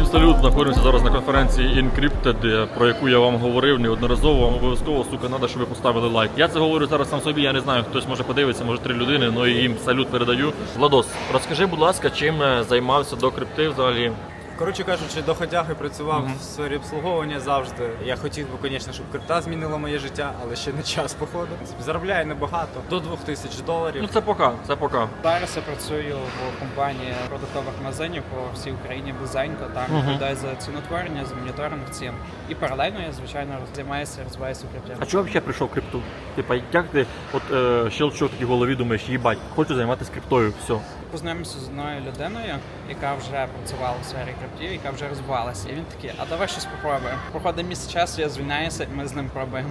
Всім салют! Знаходимося зараз на конференції Encrypted, про яку я вам говорив неодноразово. Обов'язково сука, треба, щоб ви поставили лайк. Я це говорю зараз сам собі, я не знаю, хтось може подивитися, може три людини, ну і їм салют передаю. Владос, розкажи, будь ласка, чим е, займався до крипти взагалі? Коротше кажучи, доходяги працював в сфері обслуговування завжди. Я хотів би, звісно, щоб крипта змінила моє життя, але ще не час, походу. Заробляю небагато, до 2000 доларів. Ну це пока, це пока. Зараз я працюю в компанії продуктових магазинів по всій Україні Близенько. Там відповідаю за ціноутворення, за моніторинг цін. І паралельно я звичайно займаюся, розвиваюся в крипті. А чого взагалі прийшов в крипту? Типа, як ти от е, щелчок такий голові думаєш, їбать, хочу займатися криптою, все. Познайомився з одною людиною, яка вже працювала в сфері крипті, яка вже розвивалася. І він такий, а давай щось попробуємо. Проходить місяць часу, я звільняюся, і ми з ним пробуємо.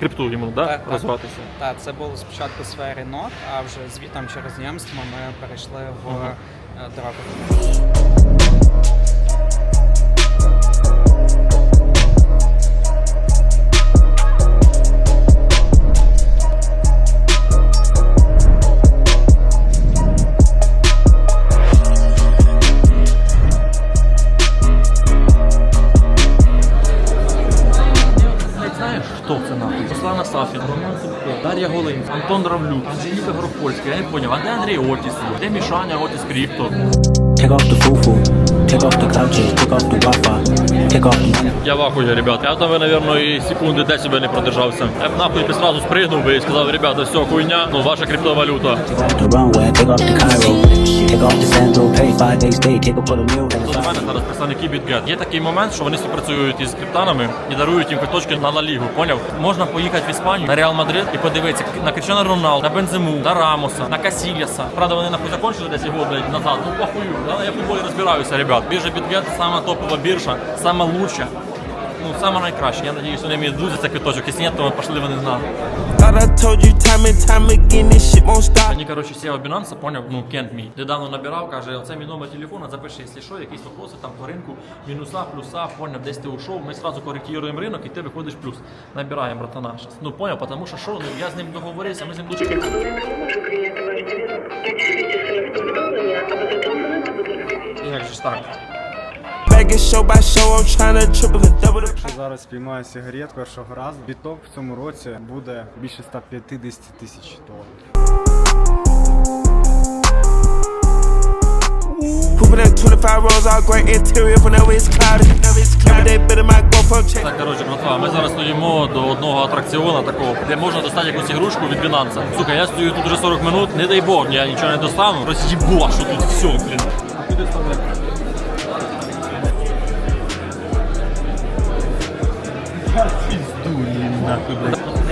Крипту йому, да? Так, так. розвиватися. Так, це було спочатку сфери нот, а вже звітом через знайомство ми перейшли в Ага. е, дроби. Дар'я Голин, Антон Равлюк, Анжеліка Горопольська, я не поняв, а де Андрій Отіс? Де Мішаня Отіс Кріпто? Take off the foo-foo, take off the couches, take off the Wi-Fi, take off the Я в ахуї, ребят. Я там, напевно, і секунди десь себе не продержався. Я б нахуй би сразу спригнув би і сказав, ребята, все, хуйня, ну ваша криптовалюта. the runway, take off the Cairo, take off the Sandro, pay five days stay, take a put a meal in До the мене зараз представники BitGet. Є такий момент, що вони співпрацюють із криптанами і дарують їм квиточки на Ла Лігу. Поняв? Можна поїхати в Іспанію на Реал Мадрид і подивитися на Кричана Роналду, на Бензему, на Рамоса, на Касільяса. Правда, вони нахуй закончили десь його блядь, назад. Ну похую. Я в футболі розбираюся, ребят. Біржа BitGet сама топова біржа, сама лучша. Ну, сама найкраща. Я надіюсь, вони мені дадуть за цей квиточок. Якщо ні, то пошли вони на. Мені, коротше, SEO Binance, поняв, ну, кент мій. Недавно набирав, каже, оце мій номер телефона, запиши, якщо що, якісь вопроси там по ринку, мінуса, плюса, поняв, десь ти ушов, ми сразу коректуємо ринок і ти виходиш плюс. Набираємо, братана, щас. Ну, поняв, тому що що, ну, я з ним договорився, ми з ним дуже... Як же ж так? Back and show by show, I'm tryna triple and double the Якщо зараз спіймаю сигарет першого разу, біток в цьому році буде більше 150 тисяч доларів. Pooping at 25 rolls, all great interior whenever it's cloudy. Every day better my GoPro check. Так, коротше, братва, ми зараз стоїмо до одного атракціону такого, де можна достати якусь ігрушку від Binance. Сука, я стою тут вже 40 минут, не дай Бог, я нічого не достану. Роз'їбу, що тут все, блін. Не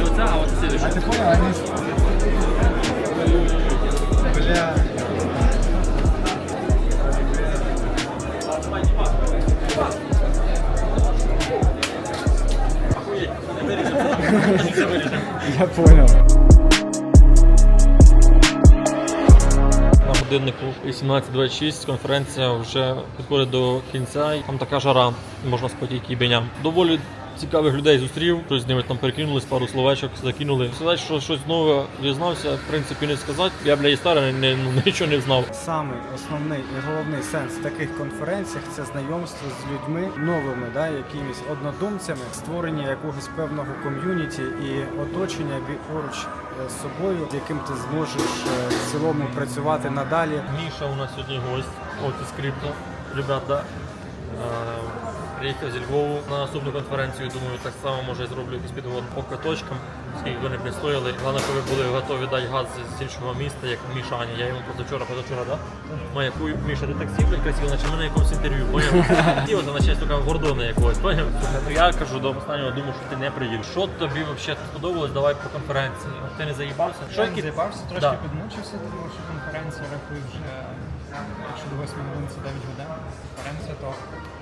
оця, а от слідуюча. Ти понял, вони... Бля... Я понял. На годиннику 18.26 конференція вже підходить до кінця. і Там така жара, можна спати кібеням. Доволі цікавих людей зустрів. Щось з ними там перекинулись, пару словечок закинули. Сказати, що щось нове дізнався, в принципі, не сказати. Я бля і старий не, ну, нічого не знав. Самий основний і головний сенс таких конференціях це знайомство з людьми новими, да, якимись однодумцями, створення якогось певного ком'юніті і оточення поруч з собою, з яким ти зможеш е, в цілому працювати надалі. Міша у нас сьогодні гость, от із крипто. Ребята, е, приїхав зі Львову на наступну конференцію. Думаю, так само може зроблю якийсь підгон по каточкам, скільки вони б не стояли. Головне, щоб були готові дати газ з іншого міста, як Мішані. Я йому позавчора, позавчора, да? Має яку Міша, ти таксі, блядь, красиво, наче ми на якомусь інтерв'ю, поняв? І от наче така Гордона якогось, поняв? Ну, Я кажу до останнього, думаю, що ти не приїдеш. Що тобі взагалі сподобалось? Давай по конференції. Ти не заїбався? Я не заїбався, трошки Да. підмучився, тому що конференція рахує вже, якщо до 8 годин це 9 годин, конференція, то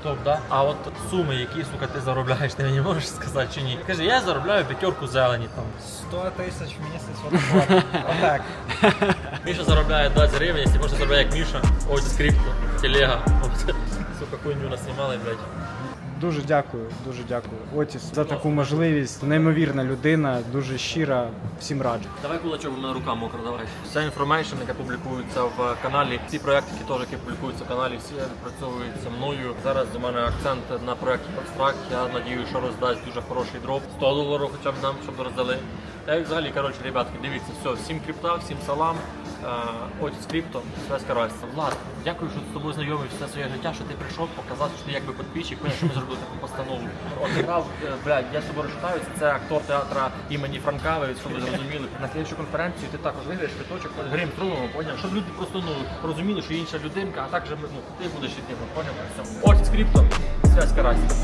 Топ, да? А от суми, які, сука, ти заробляєш, ти мені можеш сказати чи ні? Кажи, я заробляю п'ятерку зелені там. 100 тисяч в місяць отак. Отак. Міша заробляє 20 гривень, якщо можна заробляє як Міша, ось скрипку, телега. Сука, хуйню нас знімали, блядь. Дуже дякую, дуже дякую. Отіс за таку можливість. Неймовірна людина, дуже щира. Всім раджу. Давай кулачок, мене рука мокра, давай. Вся інформейшн, яка публікується в каналі, всі проекти, які теж які публікуються в каналі, всі відпрацьовуються мною. Зараз у мене акцент на проєкті Abstract. Я надію, що роздасть дуже хороший дроп. 100 доларів хоча б нам, щоб роздали. Та й взагалі, коротше, ребятки, дивіться, все, всім крипта, всім салам. Отець крипто, связь каральства. Влад, дякую, що з тобою знайомий все своє життя, що ти прийшов показати, що ти якби підписчик, що ми зробили таку постанову. От грав, е, блядь, я з тобою розчитаюсь, це актор театра імені Франкави, щоб ви зрозуміли. На слідчу конференцію ти також виграєш квиточок, грим зробимо, поняв, щоб люди просто ну, розуміли, що інша людинка, а також ну, ти будеш іти, поняв. Отець крипто, связь каральства.